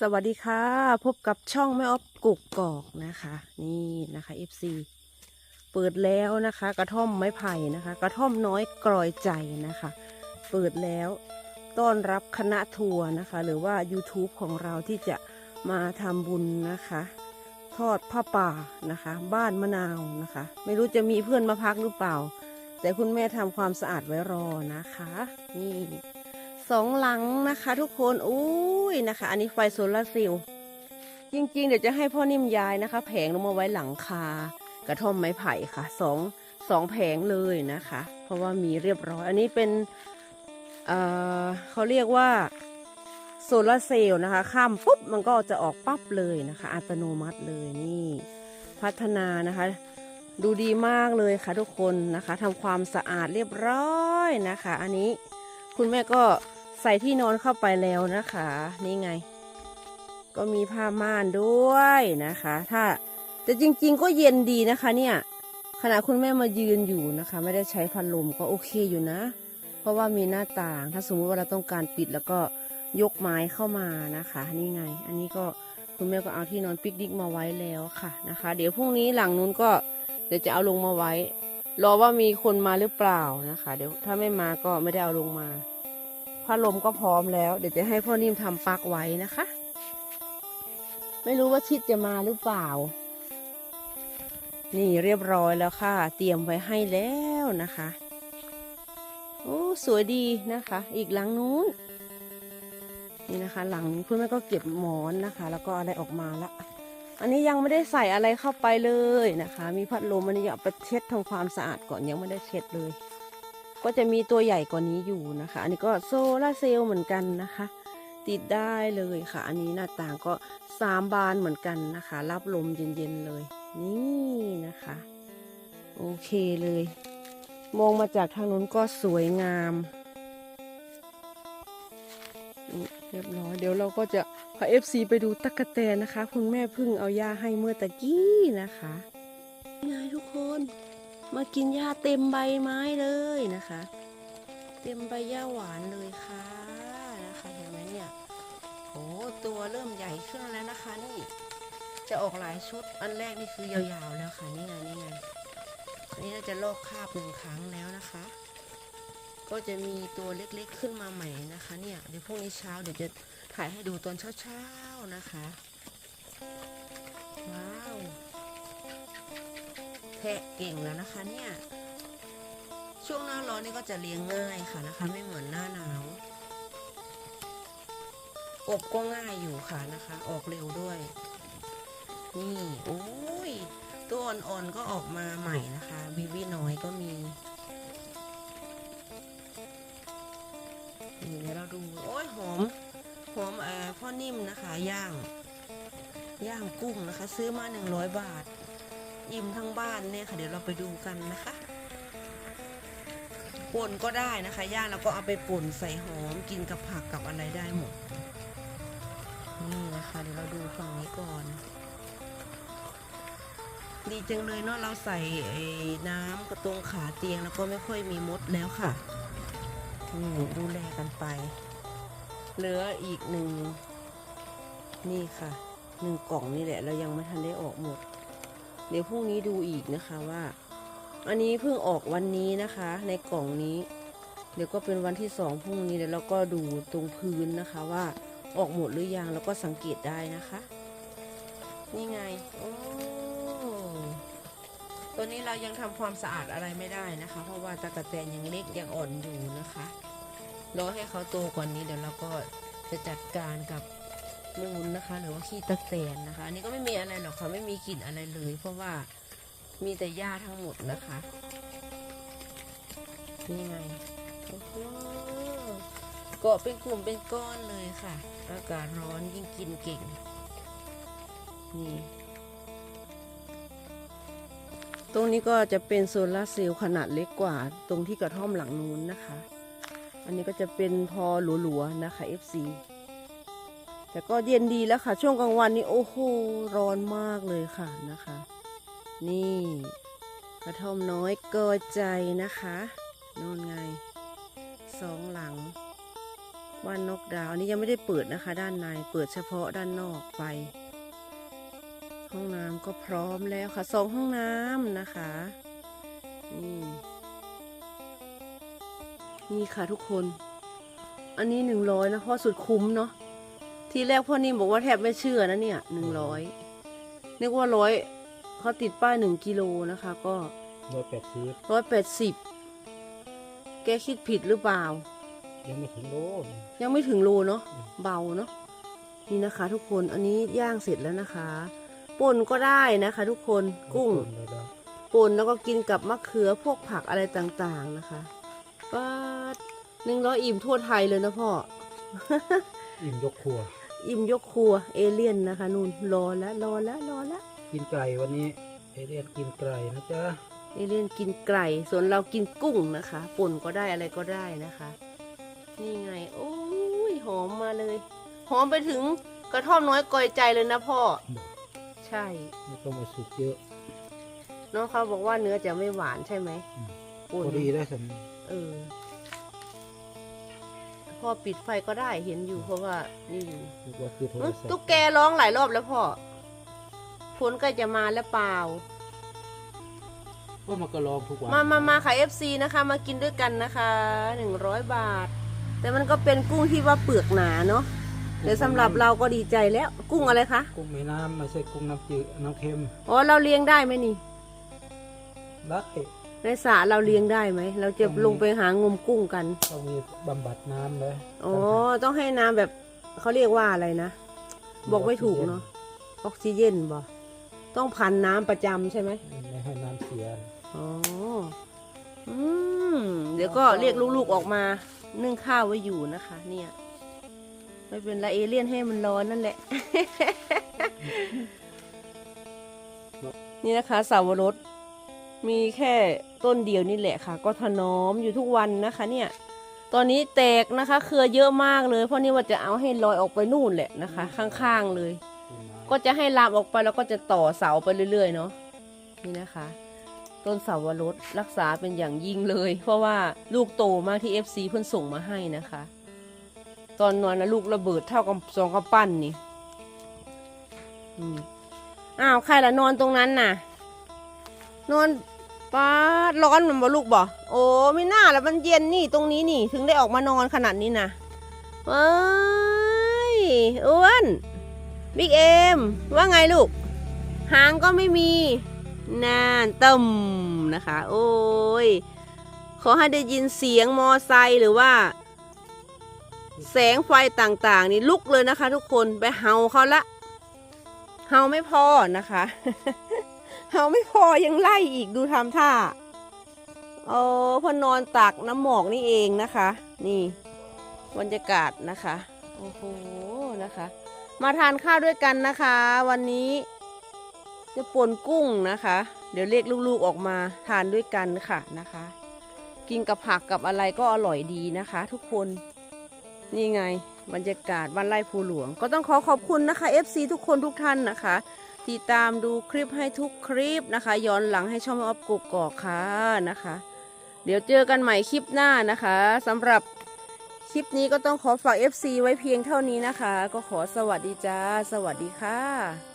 สวัสดีค่ะ พบกับช่องแม่ออฟกุกกอกนะคะ นี่นะคะ FC เปิดแล้วนะคะ กระท่อมไม้ไผ่นะคะ กระท่อมน้อยกรอยใจนะคะ เปิดแล้วต้อนรับคณะทัวร์นะคะ หรือว่า YouTube ของเราที่จะมาทำบุญนะคะ ทอดผ้าป่านะคะ บ้านมะนาวนะคะ ไม่รู้จะมีเพื่อนมาพักหรือเปล่า แต่คุณแม่ทำความสะอาดไว้รอนะคะ นี่ สองหลังนะคะ ทุกคนอุ้ยนะคะ อันนี้ไฟโซลาร์เซลล์จริงๆ เดี๋ยวจะให้พ่อนิ่มยายนะคะ แผงลงมาไว้หลังคากระท่อมไม้ไผ่ค่ะสองสองแผงเลยนะคะ เพราะว่ามีเรียบร้อย อันนี้เป็นเออเขาเรียกว่าโซลาร์เซลล์นะคะ ข้ามปุ๊บมันก็จะออกปั๊บเลยนะคะ อัตโนมัติเลยนี่ พัฒนานะคะ ดูดีมากเลยค่ะทุกคนนะคะทำความสะอาดเรียบร้อยนะคะ อันนี้คุณแม่ก็ ใส่ที่นอนเข้าไปแล้วนะคะ นี่ไง ก็มีผ้าม่านด้วยนะคะ ถ้าแต่จริง ๆ ก็เย็นดีนะคะ เนี่ยขณะคุณแม่มายืนอยู่นะคะ ไม่ได้ใช้พัดลมก็โอเคอยู่นะ เพราะว่ามีหน้าต่าง ถ้าสมมติว่าเราต้องการปิดแล้วก็ยกไม้เข้ามานะคะ นี่ไง อันนี้ก็คุณแม่ก็เอาที่นอนปิกนิกมาไว้แล้วค่ะนะคะ เดี๋ยวพรุ่งนี้หลังนู้นก็เดี๋ยวจะเอาลงมาไว้ รอว่ามีคนมาหรือเปล่านะคะ เดี๋ยวถ้าไม่มาก็ไม่ได้เอาลงมา พัดลมก็พร้อมแล้ว เดี๋ยวจะให้พ่อนิ่มทำปลั๊กไว้นะคะ ไม่รู้ว่าชิดจะมาหรือเปล่า นี่เรียบร้อยแล้วค่ะ เตรียมไว้ให้แล้วนะคะโอ้สวยดีนะคะ อีกหลังนู้น นี่นะคะ หลังนี้คุณแม่ก็เก็บหมอนนะคะ แล้วก็อะไรออกมาละอันนี้ยังไม่ได้ใส่อะไรเข้าไปเลยนะคะ มีพัดลมอันนี้เอาไปเช็ดทำความสะอาดก่อนยังไม่ได้เช็ดเลย ก็จะมีตัวใหญ่กว่านี้อยู่นะคะ อันนี้ก็โซลาเซลล์เหมือนกันนะคะ ติดได้เลยค่ะ อันนี้หน้าต่างก็สามบานเหมือนกันนะคะ รับลมเย็นๆเลย นี่นะคะ โอเคเลย มองมาจากทางนู้นก็สวยงาม เรียบร้อยเดี๋ยวเราก็จะพาเอฟซีไปดูตั๊กแตนนะคะ คุณแม่พิ่งเอายาให้เมื่อตะกี้นะคะนี่ไงทุกคน มากินหญ้าเต็มใบไม้เลยนะคะ เต็มใบหญ้าหวานเลยค่ะนะคะเห็นไหมเนี่ยโอ้ตัวเริ่มใหญ่ขึ้นแล้วนะคะนี่จะออกหลายชุดอันแรกนี่คือยาวๆแล้วค่ะนี่ไงนี่ไงอันนี้น่าจะลอกคาบหนึ่งครั้งแล้วนะคะ ก็จะมีตัวเล็กๆขึ้นมาใหม่นะคะ เนี่ยเดี๋ยวพรุ่งนี้เช้าเดี๋ยวจะถ่ายให้ดูตอนเช้าๆนะคะ ว้าว แทะเก่งแล้วนะคะเนี่ย ช่วงหน้าร้อนนี่ก็จะเลี้ยงง่ายค่ะนะคะ ไม่เหมือนหน้าหนาวอบก็ง่ายอยู่ค่ะนะคะ ออกเร็วด้วย นี่โอ้ยตัวอ่อนๆก็ออกมาใหม่นะคะบีบี้น้อยก็มีนี่เดี๋ยวเราดูโอ้ยหอมหอมเอ่อพ่อนิ่มนะคะย่าง ย่างกุ้งนะคะ ซื้อมาหนึ่งร้อยบาท อิ่มทั้งบ้านเนี่ยค่ะเดี๋ยวเราไปดูกันนะคะป่นก็ได้นะคะย่างแล้วก็เอาไปป่นใส่หอมกินกับผักกับอะไรได้หมดนี่นะคะเดี๋ยวเราดูฝั่งนี้ก่อน ดีจังเลยเนาะเราใส่น้ำกระตรงขาเตียงแล้วก็ไม่ค่อยมีมดแล้วค่ะนี่ดูแลกันไป เหลืออีกหนึ่งนี่ค่ะหนึ่งกล่องนี่แหละ เรายังไม่ทันได้ออกหมด เดี๋ยวพรุ่งนี้ดูอีกนะคะว่า อันนี้เพิ่งออกวันนี้นะคะ ในกล่องนี้ เดี๋ยวก็เป็นวันที่สองพรุ่งนี้เดี๋ยวเราก็ดูตรงพื้นนะคะว่าออกหมดหรือยังแล้วก็สังเกตได้นะคะ นี่ไงโอ้ตัวนี้เรายังทำความสะอาดอะไรไม่ได้นะคะ เพราะว่าตะกะแตนยังเล็กยังอ่อนอยู่นะคะรอให้เขาโตกว่านี้เดี๋ยวเราก็จะจัดการกับ มูลนะคะ หรือว่าขี้ตะแตนนะคะ อันนี้ก็ไม่มีอะไรหรอกค่ะไม่มีกลิ่นอะไรเลย เพราะว่ามีแต่หญ้าทั้งหมดนะคะนี่ไงเกาะเป็นกลุ่มเป็นก้อนเลยค่ะ อากาศร้อนยิ่งกินเก่ง นี่ตรงนี้ก็จะเป็นโซลาร์เซลล์ขนาดเล็กกว่า ตรงที่กระท่อมหลังนู้นนะคะ อันนี้ก็จะเป็นพอหลัวๆนะคะ FC แต่ก็เย็นดีแล้วค่ะ ช่วงกลางวันนี้โอ้โหร้อนมากเลยค่ะนะคะ นี่กระท่อมน้อยเกิดใจนะคะน่นไงสองหลังบ้านนกดาวอันนี้ยังไม่ได้เปิดนะคะ ด้านในเปิดเฉพาะด้านนอกไป ห้องน้ำก็พร้อมแล้วค่ะสองห้องน้ำนะคะนี่นี่ค่ะทุกคน อันนี้หนึ่งร้อยนะพ่อสุดคุ้มเนาะ ทีแรกพ่อนิ่มบอกว่าแทบไม่เชื่อนะเนี่ยหนึ่งร้อยนึกว่าร้อยเขาติดป้ายหนึ่งกิโลนะคะ ก็ร้อยแปดสิบร้อยแปดสิบแกคิดผิดหรือเปล่า ยังไม่ถึงโล ยังไม่ถึงโลเนาะอืมเบาเนาะนี่นะคะ ทุกคนอันนี้ย่างเสร็จแล้วนะคะป่นก็ได้นะคะ ทุกคนกุ้งเลยนะป่นแล้วก็กินกับมะเขือพวกผักอะไรต่างๆนะคะป้าดหนึ่งร้อยอิ่มทั่วไทยเลยนะพ่อ อิ่มยกครัว อิ่มยกครัวเอเลี่ยนนะคะนู่นรอแล้วรอแล้วรอแล้วกินไก่วันนี้เอเรียนกินไก่นะจ๊ะเอเลี่ยนกินไก่ส่วนเรากินกุ้งนะคะป่นก็ได้อะไรก็ได้นะคะ นี่ไง โอ้ยหอมมาเลยหอมไปถึงกระท่อมน้อยกอยใจเลยนะพ่อ ใช่ไม่ต้องมาสุกเยอะน้องเขาบอกว่าเนื้อจะไม่หวานใช่ไหมอืมป่นพอดีได้สมเออพ่ อปิดไฟก็ได้เห็นอยู่เพราะว่านี่อยู่นึกว่าคือโทรเอ้ยศัพท์ตุ๊กแกร้องหลายรอบแล้วพ่อฝนใกล้จะมาแล้วเปล่า ก็มันก็ลองทุกวันมามามาขาย FC นะคะ มากินด้วยกันนะคะหนึ่งร้อยบาท แต่มันก็เป็นกุ้งที่ว่าเปลือกหนาเนาะเดี๋ยวสำหรับเราก็ดีใจแล้ว กุ้งอะไรคะ กุ้งแม่น้ำไม่ใช่กุ้งน้ำจืดน้ำเค็มอ๋อ เราเลี้ยงได้ไหมนี่ ได้ ในสระเราเลี้ยงได้ไหม เราจะลงไปหางมกุ้งกัน ต้องมีบำบัดน้ำเลยอ๋อ ต้องให้น้ำแบบเขาเรียกว่าอะไรนะ บอกไม่ถูกเนาะ ออกซิเจนบ่ต้องพันน้ำประจำใช่ไหม ไม่ให้น้ำเสีย อ๋อ อืม เดี๋ยวก็เรียกลูกๆออกมา นึ่งข้าวไว้อยู่นะคะ เนี่ย ไม่เป็นไรเอเลี่ยนให้มันร้อนนั่นแหละ นี่นะคะสาวรส มีแค่ต้นเดียวนี่แหละค่ะ ก็ถนอมอยู่ทุกวันนะคะเนี่ย ตอนนี้แตกนะคะ เครือเยอะมากเลย เพราะนี่ว่าจะเอาให้ลอยออกไปนู่นแหละนะคะ ข้างๆเลย ก็จะให้ลามออกไปแล้วก็จะต่อเสาไปเรื่อยๆเนาะนี่นะคะ ต้นเสาวรสรักษาเป็นอย่างยิ่งเลย เพราะว่าลูกโตมากที่ FC เพิ่นส่งมาให้นะคะ ตอนนอนนะลูกระเบิดเท่ากับสองกำปั้นนี่อ้าวใครละนอนตรงนั้นน่ะ นอน ป้าร้อนเหมือนบ่ลูกบ่โอ้ไม่น่าแล้วมันเย็นนี่ตรงนี้นี่ ถึงได้ออกมานอนขนาดนี้นะเอ้ยอ้วนบิ๊กเอ็มว่าไงลูก หางก็ไม่มีนานตึมนะคะ โอ้ย ขอให้ได้ยินเสียงมอไซค์หรือว่า แสงไฟต่างๆ นี่ลุกเลยนะคะ ทุกคนไปเห่าเขาละ เห่าไม่พอนะคะ เห่าไม่พอยังไล่อีกดูทำท่าโอ้พอนอนตักน้ำหมอกนี่เองนะคะ นี่บรรยากาศนะคะโอ้โหนะคะ มาทานข้าวด้วยกันนะคะ วันนี้ จะปนกุ้งนะคะ เดี๋ยวเรียกลูกๆออกมาทานด้วยกันค่ะนะคะ กินกับผักกับอะไรก็อร่อยดีนะคะ ทุกคนนี่ไงบรรยากาศวันไร่ภูหลวง ก็ต้องขอขอบคุณนะคะ FC ทุกคนทุกท่านนะคะ ติดตามดูคลิปให้ทุกคลิปนะคะ ย้อนหลังให้ช่องออฟกกกอกค่ะนะคะ เดี๋ยวเจอกันใหม่คลิปหน้านะคะสำหรับคลิปนี้ก็ต้องขอฝาก FC ไว้เพียงเท่านี้นะคะ ก็ขอสวัสดีจ้า สวัสดีค่ะ